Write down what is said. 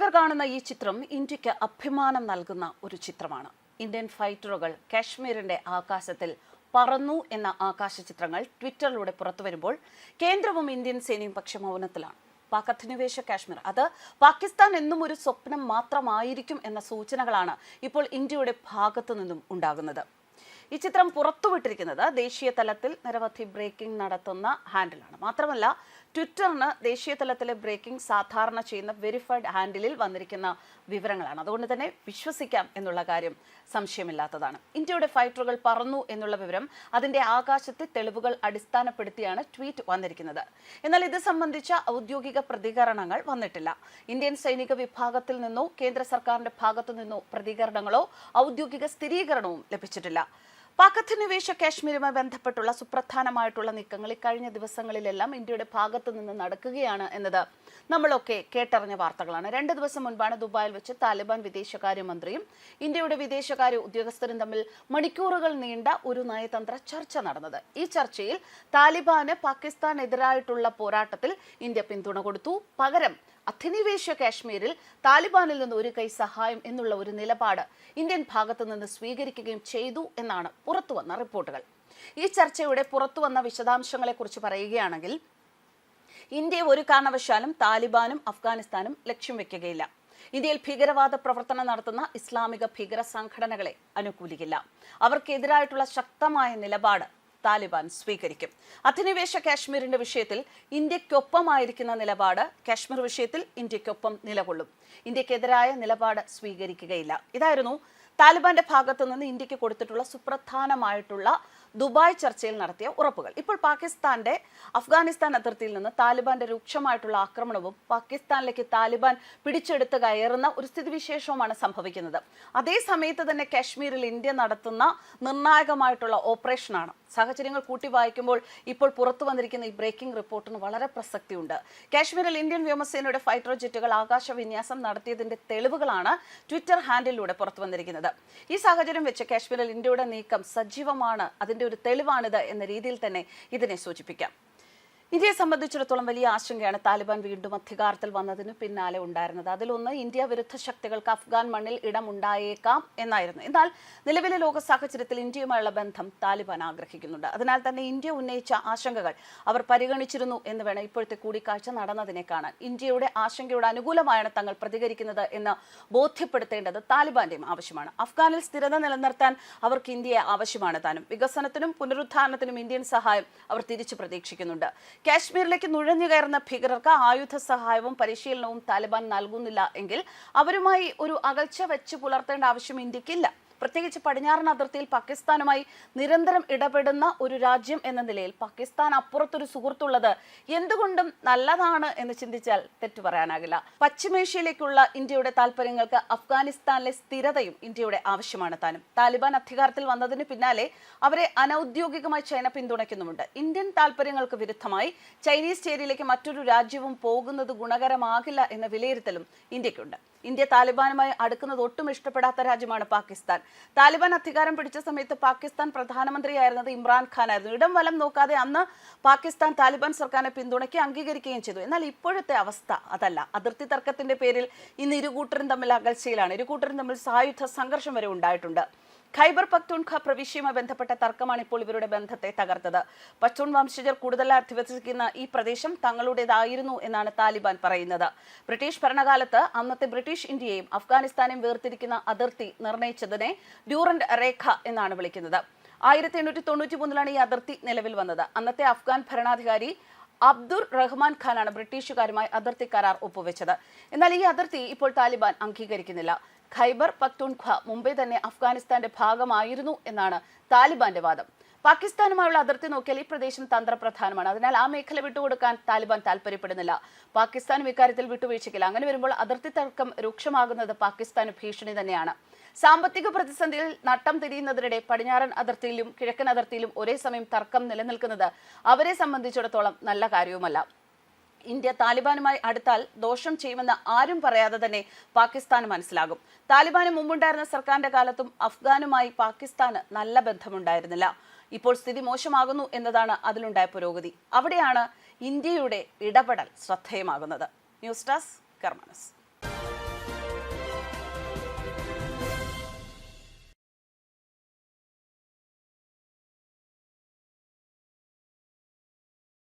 പ്രേക്ഷകർ കാണുന്ന ഈ ചിത്രം ഇന്ത്യയ്ക്ക് അഭിമാനം നൽകുന്ന ഒരു ചിത്രമാണ്. ഇന്ത്യൻ ഫൈറ്ററുകൾ കാശ്മീരിന്റെ ആകാശത്തിൽ പറന്നു എന്ന ആകാശ ചിത്രങ്ങൾ ട്വിറ്ററിലൂടെ പുറത്തു വരുമ്പോൾ കേന്ദ്രവും ഇന്ത്യൻ സേനയും പക്ഷെ മൗനത്തിലാണ്. പാക് അധിനിവേശ കാശ്മീർ അത് പാകിസ്ഥാൻ എന്നും ഒരു സ്വപ്നം മാത്രമായിരിക്കും എന്ന സൂചനകളാണ് ഇപ്പോൾ ഇന്ത്യയുടെ ഭാഗത്തു നിന്നും ഉണ്ടാകുന്നത്. ഈ ചിത്രം പുറത്തുവിട്ടിരിക്കുന്നത് ദേശീയ തലത്തിൽ നിരവധി ബ്രേക്കിംഗ് നടത്തുന്ന ഹാൻഡിലാണ്. മാത്രമല്ല ട്വിറ്ററിന് ദേശീയ തലത്തിലെ ബ്രേക്കിംഗ് സാധാരണ ചെയ്യുന്ന വെരിഫൈഡ് ഹാൻഡിലിൽ വന്നിരിക്കുന്ന വിവരങ്ങളാണ്. അതുകൊണ്ട് തന്നെ വിശ്വസിക്കാം എന്നുള്ള കാര്യം സംശയമില്ലാത്തതാണ്. ഇന്ത്യയുടെ ഫൈറ്ററുകൾ പറന്നു എന്നുള്ള വിവരം അതിന്റെ ആകാശത്തെ തെളിവുകൾ അടിസ്ഥാനപ്പെടുത്തിയാണ് ട്വീറ്റ് വന്നിരിക്കുന്നത്. എന്നാൽ ഇത് സംബന്ധിച്ച ഔദ്യോഗിക പ്രതികരണങ്ങൾ വന്നിട്ടില്ല. ഇന്ത്യൻ സൈനിക വിഭാഗത്തിൽ നിന്നോ കേന്ദ്ര സർക്കാരിന്റെ ഭാഗത്തു നിന്നോ പ്രതികരണങ്ങളോ ഔദ്യോഗിക സ്ഥിരീകരണവും ലഭിച്ചിട്ടില്ല. പാക് അധിനിവേശ കാശ്മീരുമായി ബന്ധപ്പെട്ടുള്ള സുപ്രധാനമായിട്ടുള്ള നീക്കങ്ങൾ ഇക്കഴിഞ്ഞ ദിവസങ്ങളിലെല്ലാം ഇന്ത്യയുടെ ഭാഗത്തു നിന്ന് നടക്കുകയാണ് എന്നത് നമ്മളൊക്കെ കേട്ടറിഞ്ഞ വാർത്തകളാണ്. രണ്ട് ദിവസം മുൻപാണ് ദുബായിൽ വെച്ച് താലിബാൻ വിദേശകാര്യമന്ത്രിയും ഇന്ത്യയുടെ വിദേശകാര്യ ഉദ്യോഗസ്ഥരും തമ്മിൽ മണിക്കൂറുകൾ നീണ്ട ഒരു നയതന്ത്ര ചർച്ച നടന്നത്. ഈ ചർച്ചയിൽ താലിബാന് പാകിസ്ഥാനെതിരായിട്ടുള്ള പോരാട്ടത്തിൽ ഇന്ത്യ പിന്തുണ കൊടുത്തു. പകരം അധിനിവേശ കാശ്മീരിൽ താലിബാനിൽ നിന്ന് ഒരു കൈ സഹായം എന്നുള്ള ഒരു നിലപാട് ഇന്ത്യൻ ഭാഗത്തു നിന്ന് സ്വീകരിക്കുകയും ചെയ്തു എന്നാണ് പുറത്തുവന്ന റിപ്പോർട്ടുകൾ. ഈ ചർച്ചയുടെ പുറത്തുവന്ന വിശദാംശങ്ങളെക്കുറിച്ച് പറയുകയാണെങ്കിൽ ഇന്ത്യ ഒരു കാരണവശാലും താലിബാനും അഫ്ഗാനിസ്ഥാനും ലക്ഷ്യം വെക്കുകയില്ല. ഇന്ത്യയിൽ ഭീകരവാദ പ്രവർത്തനം നടത്തുന്ന ഇസ്ലാമിക ഭീകര സംഘടനകളെ അനുകൂലിക്കില്ല. അവർക്കെതിരായിട്ടുള്ള ശക്തമായ നിലപാട് താലിബാൻ സ്വീകരിക്കും. അധിനിവേശ കാശ്മീരിന്റെ വിഷയത്തിൽ ഇന്ത്യക്കൊപ്പമായിരിക്കുന്ന നിലപാട് കാശ്മീർ വിഷയത്തിൽ ഇന്ത്യക്കൊപ്പം നിലകൊള്ളും. ഇന്ത്യക്കെതിരായ നിലപാട് സ്വീകരിക്കുകയില്ല. ഇതായിരുന്നു താലിബാന്റെ ഭാഗത്തു നിന്ന് ഇന്ത്യയ്ക്ക് കൊടുത്തിട്ടുള്ള സുപ്രധാനമായിട്ടുള്ള ദുബായ് ചർച്ചയിൽ നടത്തിയ ഉറപ്പുകൾ. ഇപ്പോൾ പാകിസ്ഥാന്റെ അഫ്ഗാനിസ്ഥാൻ അതിർത്തിയിൽ നിന്ന് താലിബാന്റെ രൂക്ഷമായിട്ടുള്ള ആക്രമണവും പാകിസ്ഥാനിലേക്ക് താലിബാൻ പിടിച്ചെടുത്ത് കയറുന്ന ഒരു സ്ഥിതിവിശേഷവുമാണ് സംഭവിക്കുന്നത്. അതേ സമയത്ത് തന്നെ കാശ്മീരിൽ ഇന്ത്യ നടത്തുന്ന നിർണായകമായിട്ടുള്ള ഓപ്പറേഷനാണ്. സാഹചര്യങ്ങൾ കൂട്ടി വായിക്കുമ്പോൾ ഇപ്പോൾ പുറത്തു വന്നിരിക്കുന്ന ഈ ബ്രേക്കിംഗ് റിപ്പോർട്ടിന് വളരെ പ്രസക്തിയുണ്ട്. കാശ്മീരിൽ ഇന്ത്യൻ വ്യോമസേനയുടെ ഫൈറ്റർ ജെറ്റുകൾ ആകാശ വിന്യാസം നടത്തിയതിന്റെ തെളിവുകളാണ് ട്വിറ്റർ ഹാൻഡിലൂടെ പുറത്തു വന്നിരിക്കുന്നത്. ഈ സാഹചര്യം വെച്ച് കാശ്മീരിൽ ഇന്ത്യയുടെ നീക്കം സജീവമാണ്. അതിന്റെ ഒരു തെളിവാണിത് എന്ന രീതിയിൽ തന്നെ ഇതിനെ സൂചിപ്പിക്കാം. ഇന്ത്യയെ സംബന്ധിച്ചിടത്തോളം വലിയ ആശങ്കയാണ് താലിബാൻ വീണ്ടും അധികാരത്തിൽ വന്നതിന് പിന്നാലെ ഉണ്ടായിരുന്നത്. അതിലൊന്ന് ഇന്ത്യ വിരുദ്ധ ശക്തികൾക്ക് അഫ്ഗാൻ മണ്ണിൽ ഇടമുണ്ടായേക്കാം എന്നായിരുന്നു. എന്നാൽ നിലവിലെ ലോക സാഹചര്യത്തിൽ ഇന്ത്യയുമായുള്ള ബന്ധം താലിബാൻ ആഗ്രഹിക്കുന്നുണ്ട്. അതിനാൽ തന്നെ ഇന്ത്യ ഉന്നയിച്ച ആശങ്കകൾ അവർ പരിഗണിച്ചിരുന്നു എന്ന് വേണം ഇപ്പോഴത്തെ കൂടിക്കാഴ്ച നടന്നതിനെ കാണാൻ. ഇന്ത്യയുടെ ആശങ്കയോട് അനുകൂലമായാണ് തങ്ങൾ പ്രതികരിക്കുന്നത് എന്ന് ബോധ്യപ്പെടുത്തേണ്ടത് താലിബാന്റെയും ആവശ്യമാണ്. അഫ്ഗാനിൽ സ്ഥിരത നിലനിർത്താൻ അവർക്ക് ഇന്ത്യയെ ആവശ്യമാണ് താനും. വികസനത്തിനും പുനരുദ്ധാരണത്തിനും ഇന്ത്യൻ സഹായം അവർ തിരിച്ചു പ്രതീക്ഷിക്കുന്നുണ്ട്. കാശ്മീരിലേക്ക് നുഴഞ്ഞു കയറുന്ന ഭീകരർക്ക് ആയുധ സഹായവും പരിശീലനവും താലിബാൻ നൽകുന്നില്ല എങ്കിൽ അവരുമായി ഒരു അകൽച്ച വെച്ച് പുലർത്തേണ്ട ആവശ്യം ഇന്ത്യക്കില്ല. പ്രത്യേകിച്ച് പടിഞ്ഞാറൻ അതിർത്തിയിൽ പാകിസ്ഥാനുമായി നിരന്തരം ഇടപെടുന്ന ഒരു രാജ്യം എന്ന നിലയിൽ പാകിസ്ഥാൻ അപ്പുറത്തൊരു സുഹൃത്തുള്ളത് എന്തുകൊണ്ടും നല്ലതാണ് എന്ന് ചിന്തിച്ചാൽ തെറ്റു പറയാനാകില്ല. പശ്ചിമേഷ്യയിലേക്കുള്ള ഇന്ത്യയുടെ താല്പര്യങ്ങൾക്ക് അഫ്ഗാനിസ്ഥാനിലെ സ്ഥിരതയും ഇന്ത്യയുടെ ആവശ്യമാണ് താനും. താലിബാൻ അധികാരത്തിൽ വന്നതിന് പിന്നാലെ അവരെ അനൌദ്യോഗികമായി ചൈന പിന്തുണയ്ക്കുന്നുമുണ്ട്. ഇന്ത്യൻ താല്പര്യങ്ങൾക്ക് വിരുദ്ധമായി ചൈനീസ് ചേരിയിലേക്ക് മറ്റൊരു രാജ്യവും പോകുന്നത് ഗുണകരമാകില്ല എന്ന വിലയിരുത്തലും ഇന്ത്യക്കുണ്ട്. ഇന്ത്യ താലിബാനുമായി അടുക്കുന്നത് ഒട്ടും ഇഷ്ടപ്പെടാത്ത രാജ്യമാണ് പാകിസ്ഥാൻ. താലിബാൻ അധികാരം പിടിച്ച സമയത്ത് പാകിസ്ഥാൻ പ്രധാനമന്ത്രിയായിരുന്നത് ഇമ്രാൻ ഖാനായിരുന്നു. ഇടം വലം നോക്കാതെ അന്ന് പാകിസ്ഥാൻ താലിബാൻ സർക്കാരിനെ പിന്തുണയ്ക്ക് അംഗീകരിക്കുകയും ചെയ്തു. എന്നാൽ ഇപ്പോഴത്തെ അവസ്ഥ അതല്ല. അതിർത്തി തർക്കത്തിന്റെ പേരിൽ ഇന്ന് ഇരുകൂട്ടരും തമ്മിൽ അകൽച്ചയിലാണ്. ഇരുകൂട്ടരും തമ്മിൽ സായുധ സംഘർഷം വരെ ഉണ്ടായിട്ടുണ്ട്. ഖൈബർ പക്തൂൺഖ പ്രവിശ്യയുമായി ബന്ധപ്പെട്ട തർക്കമാണ് ഇപ്പോൾ ഇവരുടെ ബന്ധത്തെ തകർത്തത്. പച്ചൂൺ വംശജർ കൂടുതലായി അധിവസിക്കുന്ന ഈ പ്രദേശം തങ്ങളുടേതായിരുന്നു എന്നാണ് താലിബാൻ പറയുന്നത്. ബ്രിട്ടീഷ് ഭരണകാലത്ത് അന്നത്തെ ബ്രിട്ടീഷ് ഇന്ത്യയെയും അഫ്ഗാനിസ്ഥാനെയും വേർതിരിക്കുന്ന അതിർത്തി നിർണയിച്ചതിനെ ഡ്യൂറന്റ് രേഖ എന്നാണ് വിളിക്കുന്നത്. ആയിരത്തി എണ്ണൂറ്റി തൊണ്ണൂറ്റി മൂന്നിലാണ് ഈ അതിർത്തി നിലവിൽ വന്നത്. അന്നത്തെ അഫ്ഗാൻ ഭരണാധികാരി അബ്ദുർ റഹ്മാൻ ഖാനാണ് ബ്രിട്ടീഷുകാരുമായി അതിർത്തി കരാർ ഒപ്പുവെച്ചത്. എന്നാൽ ഈ അതിർത്തി ഇപ്പോൾ താലിബാൻ അംഗീകരിക്കുന്നില്ല. ഖൈബർ പക്തൂൺഖ മുമ്പേ തന്നെ അഫ്ഗാനിസ്ഥാന്റെ ഭാഗമായിരുന്നു എന്നാണ് താലിബാന്റെ വാദം. പാകിസ്ഥാനുമായുള്ള അതിർത്തി നോക്കിയാൽ ഈ പ്രദേശം തന്ത്രപ്രധാനമാണ്. അതിനാൽ ആ മേഖല വിട്ടുകൊടുക്കാൻ താലിബാൻ താല്പര്യപ്പെടുന്നില്ല. പാകിസ്ഥാനും ഇക്കാര്യത്തിൽ വിട്ടുവീഴ്ചയ്ക്കില്ല. അങ്ങനെ വരുമ്പോൾ അതിർത്തി തർക്കം രൂക്ഷമാകുന്നത് പാകിസ്ഥാന് ഭീഷണി തന്നെയാണ്. സാമ്പത്തിക പ്രതിസന്ധിയിൽ നട്ടം തിരിയുന്നതിനിടെ പടിഞ്ഞാറൻ അതിർത്തിയിലും കിഴക്കൻ അതിർത്തിയിലും ഒരേ സമയം തർക്കം നിലനിൽക്കുന്നത് അവരെ സംബന്ധിച്ചിടത്തോളം നല്ല കാര്യവുമല്ല. ഇന്ത്യ താലിബാനുമായി അടുത്താൽ ദോഷം ചെയ്യുമെന്ന് ആരും പറയാതെ തന്നെ പാകിസ്ഥാന് മനസ്സിലാകും. താലിബാന് മുമ്പുണ്ടായിരുന്ന സർക്കാരിന്റെ കാലത്തും അഫ്ഗാനുമായി പാകിസ്ഥാന് നല്ല ബന്ധമുണ്ടായിരുന്നില്ല. ഇപ്പോൾ സ്ഥിതി മോശമാകുന്നു എന്നതാണ് അതിലുണ്ടായ പുരോഗതി. അവിടെയാണ് ഇന്ത്യയുടെ ഇടപെടൽ ശ്രദ്ധേയമാകുന്നത്. News desk കർമാനസ്